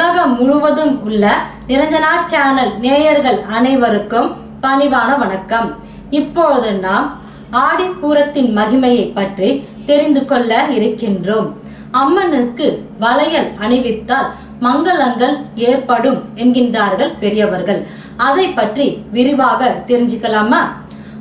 முழுவதும் உள்ள நிரஞ்சனா சேனல் நேயர்கள் அனைவருக்கும் பணிவான வணக்கம். இப்பொழுது நாம் ஆடிப்பூரத்தின் மகிமையை பற்றி தெரிந்து கொள்ள இருக்கின்றோம். அம்மனுக்கு வளையல் அணிவித்தால் மங்களங்கள் ஏற்படும் என்கின்றார்கள் பெரியவர்கள். அதை பற்றி விரிவாக தெரிஞ்சுக்கலாமா?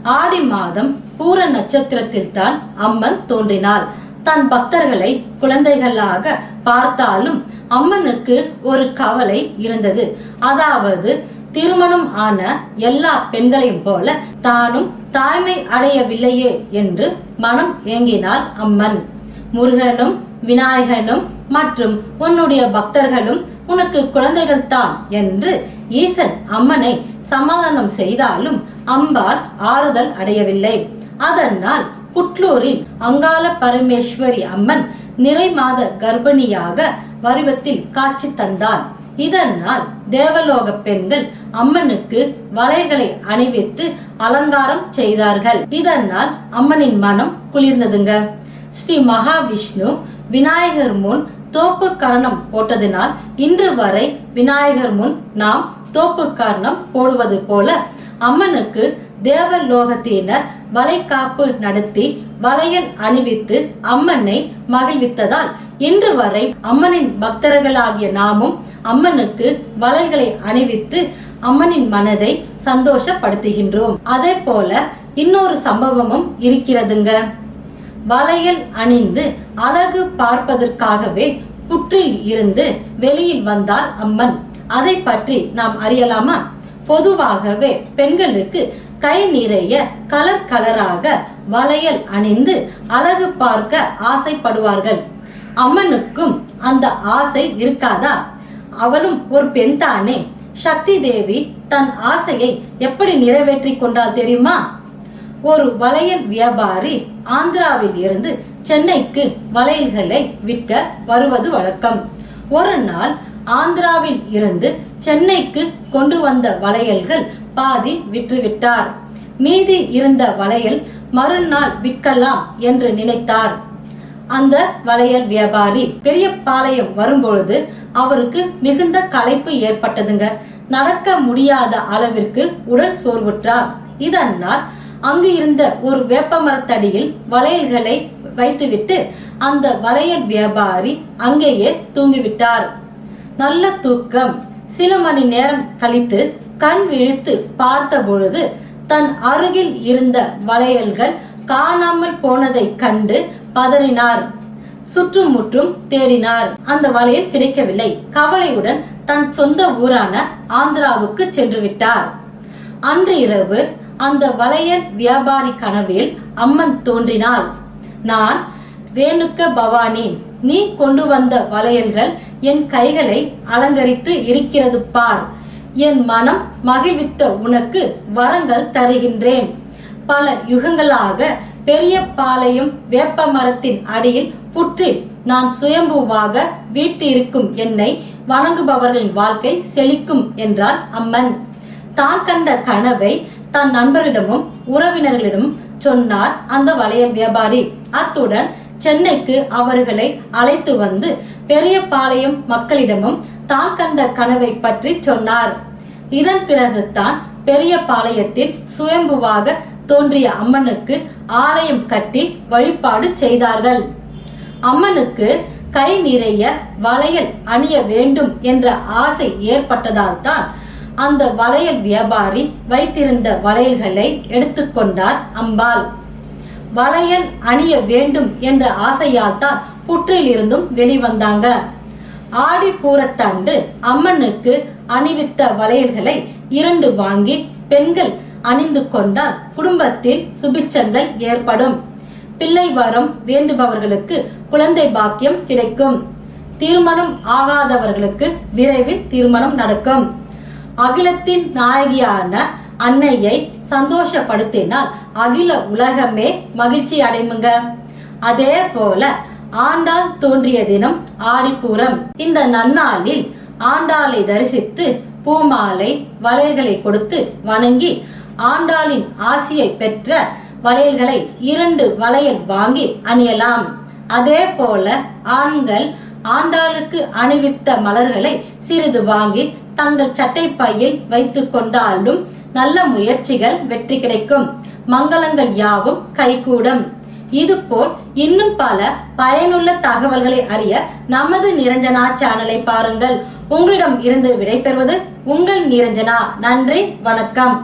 ஆடி மாதம் பூர நட்சத்திரத்தில் தான் அம்மன் தோன்றினாள் தன் பக்தர்களை குழந்தைகளாக பார்த்தாலும் அம்மனுக்கு ஒரு கவலை இருந்தது. அதாவது திருமணம் ஆன எல்லா பெண்களையும் போல தானும் தாய்மை அடையவில்லையே என்று மனம் ஏங்கினாள் அம்மன். முருகனும் விநாயகனும் மற்றும் உன்னுடைய பக்தர்களும் உனக்கு குழந்தைகள் தான் என்று ஈசன் அம்மனை சமாதானம் செய்தாலும் அம்பாள் ஆறுதல் அடையவில்லை. அதனால் புட்லூரில் அங்காள பரமேஸ்வரி அம்மன் நிறை மாத கர்ப்பிணியாக வடிவத்தில் காட்சி தந்தாள் இதனால் தேவலோக பெண்கள் அம்மனுக்கு வலைகளை அணிவித்து அலங்காரம் செய்தார்கள். இதனால் அம்மனின் மனம் குளிர்ந்ததுங்க. ஸ்ரீ மகாவிஷ்ணு விநாயகர் முன் தோப்பு கரணம் போட்டதினால் இன்று வரை விநாயகர் முன் நாம் தோப்பு கரணம் போடுவது போல அம்மனுக்கு தேவலோகத்தினர் வளைகாப்பு நடத்தி வளையல் அணிவித்து அம்மனை மகிழ்வித்ததால் இன்று வரை அம்மனின் பக்தர்களாகிய நாமும் அம்மனுக்கு வளைகளை அணிவித்து அம்மனின் மனதை சந்தோஷப்படுத்துகின்றோம். அதே போல இன்னொரு சம்பவமும் இருக்கிறதுங்க. வளையல் அணிந்து அழகு பார்ப்பதற்காகவே புற்றில் இருந்து வெளியில் வந்தால் அம்மன். அதை பற்றி நாம் அறியலாமா? பொதுவாகவே பெண்களுக்கு கை நிறைய கலர் கலராக வளையல் அணிந்து அழகு பார்க்க ஆசைப்படுவார்கள். அம்மனுக்கும் அந்த ஆசை இருக்காதா? அவளும் ஒரு பெண் தானே. சக்தி தேவி தன் ஆசையை எப்படி நிறைவேற்றி கொண்டால் தெரியுமா? ஒரு வளையல் வியாபாரி ஆந்திராவில் இருந்து சென்னைக்கு வளையல்களை விற்க வருவது வழக்கம். ஒரு நாள் ஆந்திராவில் இருந்து சென்னைக்கு கொண்டு வந்த வளையல்கள் பாதி விற்றுவிட்டார். மீதி இருந்த வளையல் மறுநாள் விற்கலாம் என்று நினைத்தார். அந்த வளையல் வியாபாரி பெரிய பாளையம் வரும்பொழுது அவருக்கு மிகுந்த களைப்பு ஏற்பட்டதுங்க. நடக்க முடியாத அளவிற்கு உடல் சோர்வுற்றார். இதனால் அங்கு இருந்த ஒரு வேப்ப மரத்தடியில் வளையல்களை வைத்துவிட்டு அந்த வளையல் வியாபாரி அங்கேயே தூங்கிவிட்டார். நல்ல தூக்கம். சில மணி நேரம் கழித்து கண் விழித்து பார்த்த பொழுது தன் அருகில் இருந்த வளையல்கள் காணாமல் போனதை கண்டு பதறினார். சுற்றுமுற்றும் தேடினார். அந்த வளையல் கிடைக்கவில்லை. கவலையுடன் தன் சொந்த ஊரான ஆந்திராவுக்கு சென்று விட்டார் அன்று இரவு அந்த வளையல் வியாபாரி கனவில் அம்மன் தோன்றினாள். நான் ரேணுக்க பவானி நீ கொண்டு வந்த வளையல்கள் என் கைகளை அலங்கரித்து இருக்கிறது பார். என் மனம் மகிழ்வித்த உனக்கு வரங்கள் தருகின்றேன். பல யுகங்களாக பெரிய பாளையம் வேப்ப மரத்தின் அடியில் புற்றில் நான் சுயம்புவாக வீட்டிருக்கும் என்னை வணங்குபவர்களின் வாழ்க்கை செழிக்கும் என்றார் அம்மன். தான் கண்ட கனவை தன் நண்பர்களிடமும் உறவினர்களிடமும் சொன்னார் அந்த வளைய வியாபாரி. அத்துடன் சென்னைக்கு அவர்களை அழைத்து வந்து பெரிய பாளையம் மக்களிடமும் தான் கண்ட கனவை பற்றி சொன்னார். இதன் பிறகுதான் பெரிய பாளையத்தில் சுயம்புவாக தோன்றிய அம்மனுக்கு ஆலயம் கட்டி வழிபாடு செய்தார்கள். அம்மனுக்கு கை நிறைய வளையல் அணிய வேண்டும் என்ற ஆசை ஏற்பட்டதால் தான் அந்த வளையல் வியாபாரி வைத்திருந்த வளையல்களை எடுத்துக்கொண்டார் அம்பாள். வளையல் அணிய வேண்டும் என்ற ஆசையால் தான் புற்றிலிருந்தும் வெளிவந்தாங்க. ஆடி பூரத்தன்று அம்மனுக்கு அணிவித்த வளையல்களை இரண்டு வாங்கி பெண்கள் அணிந்து கொண்டால் குடும்பத்தில் சுபிச்சங்கள் ஏற்படும். பிள்ளை வரம் வேண்டுபவர்களுக்கு குழந்தை பாக்கியம் கிடைக்கும். திருமணம் ஆகாதவர்களுக்கு விரைவில் திருமணம் நடக்கும். அகிலத்தின் நாயகியான அன்னையை சந்தோஷப்படுத்தினால் அகில உலகமே மகிழ்ச்சி அடைமுங்க. அதே போல ஆண்டாள் தோன்றிய தினம் ஆடிப்பூரம். இந்த நன்னாளில் ஆண்டாளை தரிசித்து பூமாலை வளையல்களை கொடுத்து வணங்கி ஆண்டாளின் ஆசியை பெற்ற வளையல்களை இரண்டு வளையல் வாங்கி அணியலாம். அதே போல ஆண்கள் ஆண்டாளுக்கு அணிவித்த மலர்களை சிறிது வாங்கி தங்கள் சட்டை பையில் வைத்துக் கொண்டாலும் நல்ல முயற்சிகள் வெற்றி கிடைக்கும். மங்களங்கள் யாவும் கைகூடும். இதுபோல் இன்னும் பல பயனுள்ள தகவல்களை அறிய நமது நிரஞ்சனா சேனலை பாருங்கள். உங்களிடம் இருந்து விடைபெறுவது உங்கள் நிரஞ்சனா. நன்றி வணக்கம்.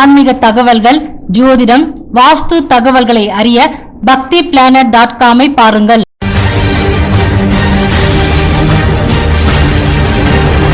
ஆன்மீக தகவல்கள் ஜோதிடம் வாஸ்து தகவல்களை அறிய பக்தி பிளானட் டாட் காமை பாருங்கள்.